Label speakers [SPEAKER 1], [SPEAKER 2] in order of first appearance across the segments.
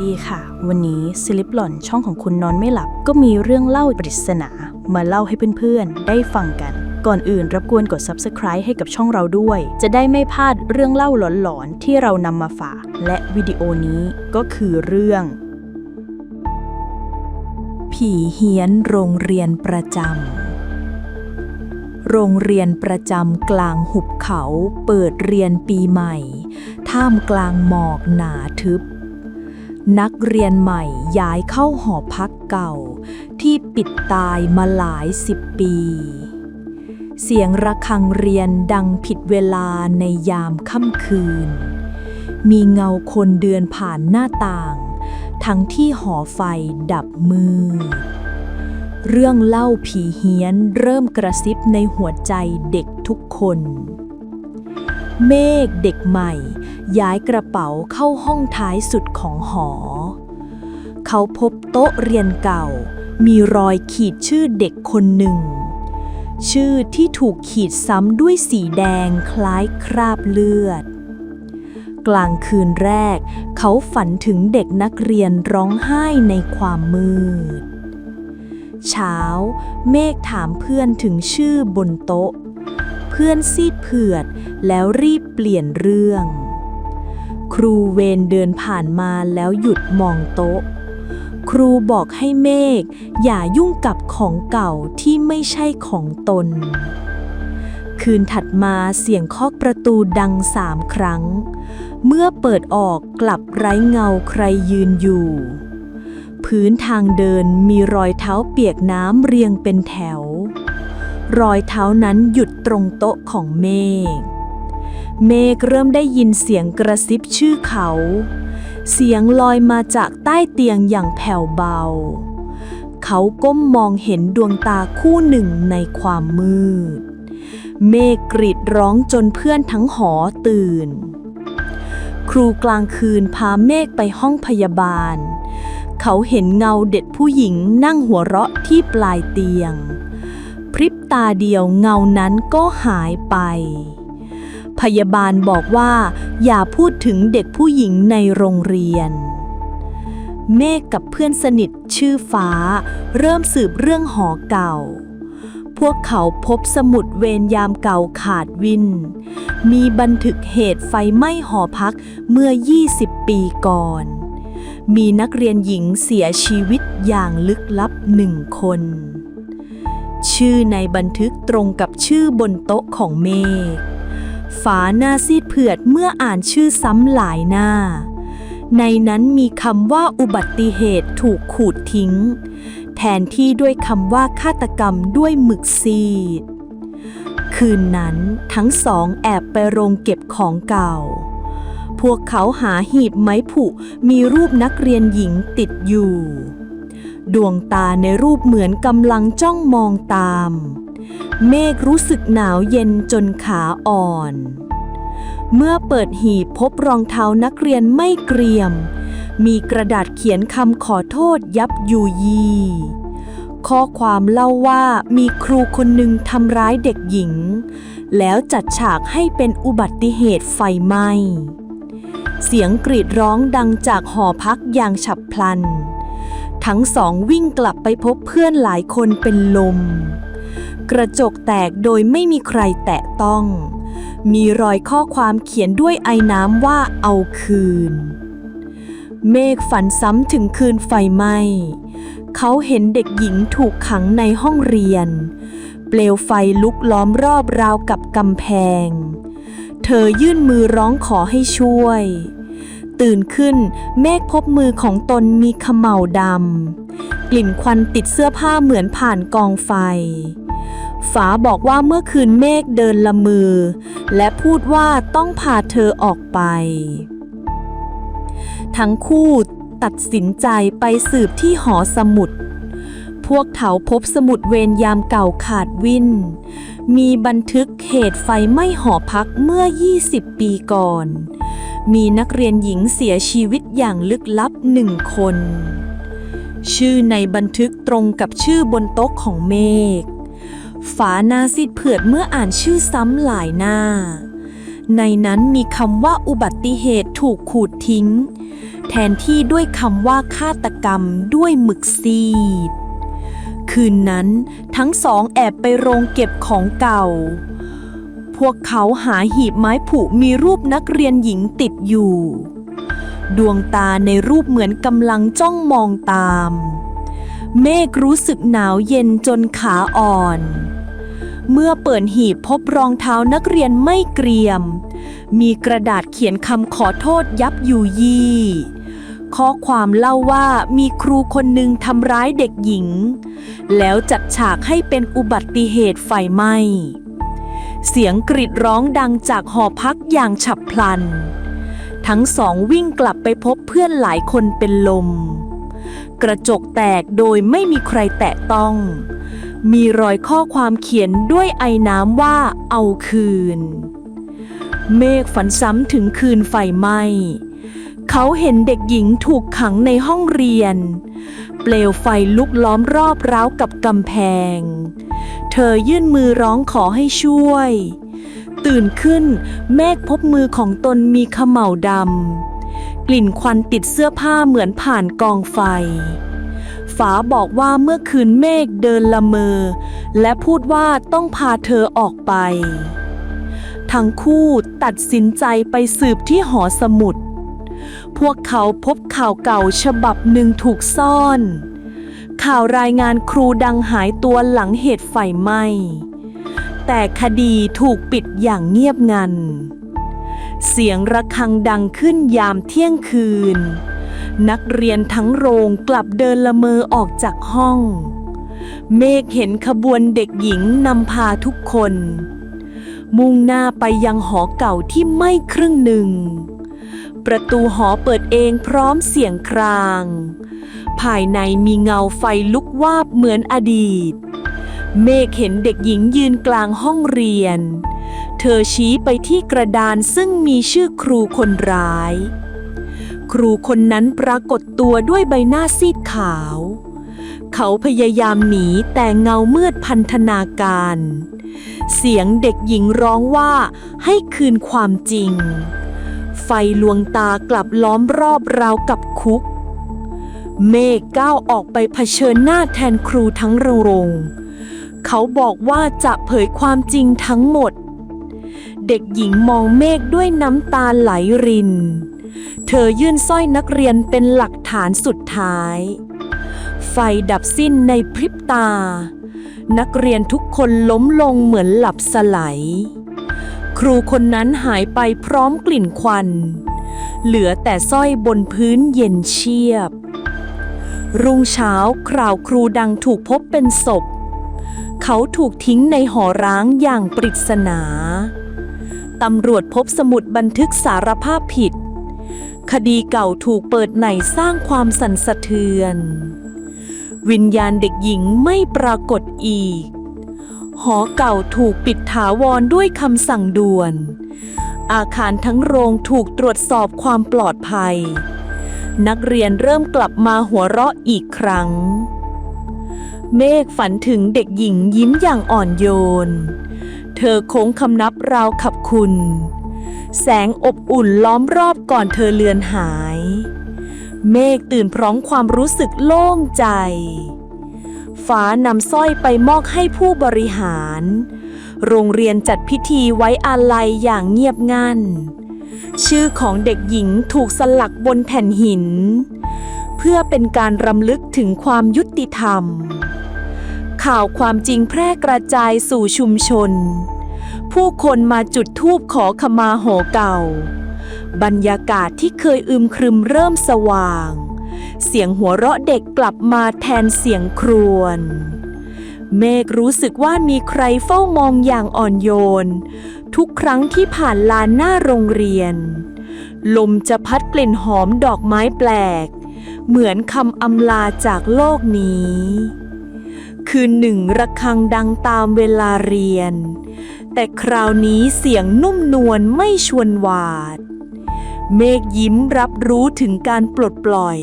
[SPEAKER 1] ดีค่ะ วันนี้สลิปหล่อนช่องของคุณนอนไม่หลับ ก็มีเรื่องเล่าปริศนา มาเล่าให้เพื่อนๆ ได้ฟังกัน ก่อนอื่นรบกวนกด subscribe ให้กับช่องเราด้วย จะได้ไม่พลาดเรื่องเล่าหลอนๆ ที่เรานำมาฝาก และวิดีโอนี้ก็คือเรื่อง ผีเฮี้ยนโรงเรียนประจำโรงเรียนประจำกลางหุบเขาเปิดเรียนปีใหม่ ท่ามกลางหมอกหนาทึบ นักเรียนใหม่ย้ายเข้าหอพักเก่า ที่ปิดตายมาหลายสิบปี เสียงระฆังเรียนดังผิดเวลาในยามค่ำคืน มีเงาคนเดินผ่านหน้าต่าง ทั้งที่หอไฟดับมืดเรื่องเล่าผีเฮี้ยนเริ่มกระซิบในหัวใจเด็กทุกคน เมฆเด็กใหม่ ย้ายกระเป๋าเข้าห้องท้ายสุดของหอ เขาพบโต๊ะเรียนเก่า มีรอยขีดชื่อเด็กคนหนึ่ง ชื่อที่ถูกขีดซ้ำด้วยสีแดงคล้ายคราบเลือด กลางคืนแรก เขาฝันถึงเด็กนักเรียนร้องไห้ในความมืด เช้า เมฆถามเพื่อนถึงชื่อบนโต๊ะ เพื่อนซีดเผือด แล้วรีบเปลี่ยนเรื่อง ครูเวนเดินผ่านมาแล้วหยุดมองโต๊ะ ครูบอกให้เมฆอย่ายุ่งกับของเก่าที่ไม่ใช่ของตน คืนถัดมาเสียงเคาะประตูดังสามครั้ง เมื่อเปิดออกกลับไร้เงาใครยืนอยู่พื้นทางเดินมีรอยเท้าเปียกน้ำเรียงเป็นแถว รอยเท้านั้นหยุดตรงโต๊ะของเมฆ เมฆเริ่มได้ยินเสียงกระซิบชื่อเขา เสียงลอยมาจากใต้เตียงอย่างแผ่วเบา เขาก้มมองเห็นดวงตาคู่หนึ่งในความมืด เมฆกรีดร้องจนเพื่อนทั้งหอตื่น ครูกลางคืนพาเมฆไปห้องพยาบาล เขาเห็นเงาเด็กผู้หญิงนั่งหัวเราะที่ปลายเตียง พริบตาเดียวเงานั้นก็หายไป พยาบาลบอกว่า อย่าพูดถึงเด็กผู้หญิงในโรงเรียน เมฆกับเพื่อนสนิทชื่อฟ้า เริ่มสืบเรื่องหอเก่า พวกเขาพบสมุดเวรยามเก่าขาดวิน มีบันทึกเหตุไฟไหม้หอพักเมื่อ 20 ปีก่อน มีนักเรียนหญิงเสียชีวิตอย่างลึกลับหนึ่งคนชื่อในบันทึกตรงกับชื่อบนโต๊ะของเมฆ ฝาหน้าซีดเผือดเมื่ออ่านชื่อซ้ำหลายหน้า ในนั้นมีคำว่าอุบัติเหตุถูกขูดทิ้ง แทนที่ด้วยคำว่าฆาตกรรมด้วยหมึกซีด คืนนั้นทั้งสองแอบไปโรงเก็บของเก่า พวกเขาหาหีบไม้ผุมีรูปนักเรียนหญิงติดอยู่ ดวงตาในรูปเหมือนกำลังจ้องมองตาม เมฆรู้สึกหนาวเย็นจนขาอ่อน เมื่อเปิดหีบพบรองเท้านักเรียนไม่เกรียม มีกระดาษเขียนคำขอโทษยับยูยี ข้อความเล่าว่ามีครูคนหนึ่งทำร้ายเด็กหญิง แล้วจัดฉากให้เป็นอุบัติเหตุไฟไหม้เสียงกรีดร้องดังจากหอพักอย่างฉับพลัน ทั้งสองวิ่งกลับไปพบเพื่อนหลายคนเป็นลม กระจกแตกโดยไม่มีใครแตะต้อง มีรอยข้อความเขียนด้วยไอ้น้ำว่าเอาคืน เมฆฝันซ้ำถึงคืนไฟไหม้เขาเห็นเด็กหญิงถูกขังในห้องเรียน เปลวไฟลุกล้อมรอบราวกับกำแพง เธอยื่นมือร้องขอให้ช่วย ตื่นขึ้นเมฆพบมือของตนมีขม่าดำกลิ่นควันติดเสื้อผ้าเหมือนผ่านกองไฟ ฝาบอกว่าเมื่อคืนเมฆเดินละมือ และพูดว่าต้องพาเธอออกไป ทั้งคู่ตัดสินใจไปสืบที่หอสมุด พวกเขาพบสมุดเวรยามเก่าขาดวิน มีบันทึกเหตุไฟไหม้หอพักเมื่อ 20 ปีก่อน มีนักเรียนหญิงเสียชีวิตอย่างลึกลับหนึ่งคน ชื่อในบันทึกตรงกับชื่อบนโต๊ะของเมฆ ฝาหน้าซีดเผือดเมื่ออ่านชื่อซ้ำหลายหน้า ในนั้นมีคำว่าอุบัติเหตุถูกขูดทิ้ง แทนที่ด้วยคำว่าฆาตกรรมด้วยหมึกซีด คืนนั้นทั้งสองแอบไปโรงเก็บของเก่า พวกเขาหาหีบไม้ผุมีรูปนักเรียนหญิงติดอยู่ ดวงตาในรูปเหมือนกำลังจ้องมองตามเมฆรู้สึกหนาวเย็นจนขาอ่อน เมื่อเปิดหีบพบรองเท้านักเรียนไม่เกรียม มีกระดาษเขียนคำขอโทษยับอยู่ยี่ ข้อความเล่าว่ามีครูคนหนึ่งทำร้ายเด็กหญิง แล้วจัดฉากให้เป็นอุบัติเหตุไฟไหม้ เสียงกรีดร้องดังจากหอพักอย่างฉับพลัน ทั้งสองวิ่งกลับไปพบเพื่อนหลายคนเป็นลม กระจกแตกโดยไม่มีใครแตะต้อง มีรอยข้อความเขียนด้วยไอน้ำว่าเอาคืน เมฆฝันซ้ำถึงคืนไฟไหม้เขาเห็นเด็กหญิงถูกขังในห้องเรียน เปลวไฟลุกล้อมรอบร้าวกับกำแพง เธอยื่นมือร้องขอให้ช่วย ตื่นขึ้นเมฆพบมือของตนมีขม่าดำกลิ่นควันติดเสื้อผ้าเหมือนผ่านกองไฟ ฝาบอกว่าเมื่อคืนเมฆเดินละเมอ และพูดว่าต้องพาเธอออกไป ทั้งคู่ตัดสินใจไปสืบที่หอสมุด พวกเขาพบข่าวเก่าฉบับหนึ่งถูกซ่อน ข่าวรายงานครูดังหายตัวหลังเหตุไฟไหม้แต่คดีถูกปิดอย่างเงียบงัน เสียงระฆังดังขึ้นยามเที่ยงคืน นักเรียนทั้งโรงกลับเดินละเมอออกจากห้อง เมฆเห็นขบวนเด็กหญิงนำพาทุกคน มุ่งหน้าไปยังหอเก่าที่ไม้ครึ่งหนึ่ง ประตูหอเปิดเองพร้อมเสียงคราง ภายในมีเงาไฟลุกวาบเหมือนอดีต เมฆเห็นเด็กหญิงยืนกลางห้องเรียน เธอชี้ไปที่กระดานซึ่งมีชื่อครูคนร้าย ครูคนนั้นปรากฏตัวด้วยใบหน้าซีดขาว เขาพยายามหนีแต่เงามืดพันธนาการ เสียงเด็กหญิงร้องว่าให้คืนความจริง ไฟลวงตากลับล้อมรอบราวกับคุก เมฆก้าวออกไปเผชิญหน้าแทนครูทั้งโรงเขาบอกว่าจะเผยความจริงทั้งหมด เด็กหญิงมองเมฆด้วยน้ำตาไหลริน เธอยื่นสร้อยนักเรียนเป็นหลักฐานสุดท้าย ไฟดับสิ้นในพริบตา นักเรียนทุกคนล้มลงเหมือนหลับสลายครูคนนั้นหายไปพร้อมกลิ่นควัน เหลือแต่สร้อยบนพื้นเย็นเชียบ รุ่งเช้าคราวครูดังถูกพบเป็นศพ เขาถูกทิ้งในหอร้างอย่างปริศนา ตำรวจพบสมุดบันทึกสารภาพผิด คดีเก่าถูกเปิดในสร้างความสั่นสะเทือน วิญญาณเด็กหญิงไม่ปรากฏอีก หอเก่าถูกปิดถาวรด้วยคำสั่งด่วน อาคารทั้งโรงถูกตรวจสอบความปลอดภัย นักเรียนเริ่มกลับมาหัวเราะอีกครั้ง เมฆฝันถึงเด็กหญิงยิ้มอย่างอ่อนโยน เธอโค้งคำนับราวขับคุณ แสงอบอุ่นล้อมรอบก่อนเธอเลือนหาย เมฆตื่นพร้อมความรู้สึกโล่งใจ ฟ้านำสร้อยไปมอบให้ผู้บริหาร โรงเรียนจัดพิธีไว้อาลัยอย่างเงียบงัน ชื่อของเด็กหญิงถูกสลักบนแผ่นหิน เพื่อเป็นการรำลึกถึงความยุติธรรม ข่าวความจริงแพร่กระจายสู่ชุมชน ผู้คนมาจุดธูปขอขมาหอเก่า บรรยากาศที่เคยอึมครึมเริ่มสว่าง เสียงหัวเราะเด็กกลับมาแทนเสียงครวญเมฆรู้สึกว่ามีใครเฝ้ามองอย่างอ่อนโยน ทุกครั้งที่ผ่านลานหน้าโรงเรียน ลมจะพัดกลิ่นหอมดอกไม้แปลก เหมือนคำอำลาจากโลกนี้ คืนหนึ่งระฆังดังตามเวลาเรียน แต่คราวนี้เสียงนุ่มนวลไม่ชวนหวาด เมฆยิ้มรับรู้ถึงการปลดปล่อย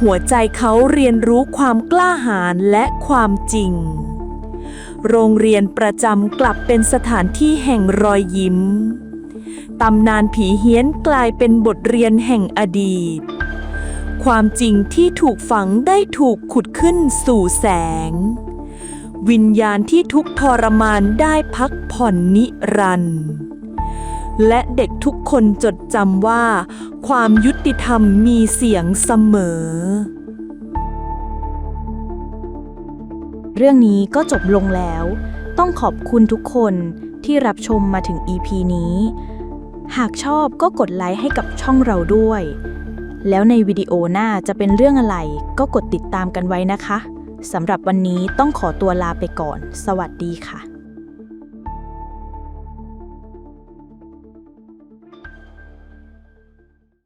[SPEAKER 1] หัวใจเขาเรียนรู้ความกล้าหาญและความจริง โรงเรียนประจำกลับเป็นสถานที่แห่งรอยยิ้ม ตำนานผีเฮี้ยนกลายเป็นบทเรียนแห่งอดีต ความจริงที่ถูกฝังได้ถูกขุดขึ้นสู่แสง วิญญาณที่ทุกทรมานได้พักผ่อนนิรันดร์และเด็กทุกคนจดจำว่า ความยุติธรรมมีเสียงเสมอ
[SPEAKER 2] เรื่องนี้ก็จบลงแล้ว ต้องขอบคุณทุกคนที่รับชมมาถึง EP นี้ หากชอบก็กดไลค์ให้กับช่องเราด้วย แล้วในวิดีโอหน้าจะเป็นเรื่องอะไรก็กดติดตามกันไว้นะคะ สำหรับวันนี้ต้องขอตัวลาไปก่อน สวัสดีค่ะ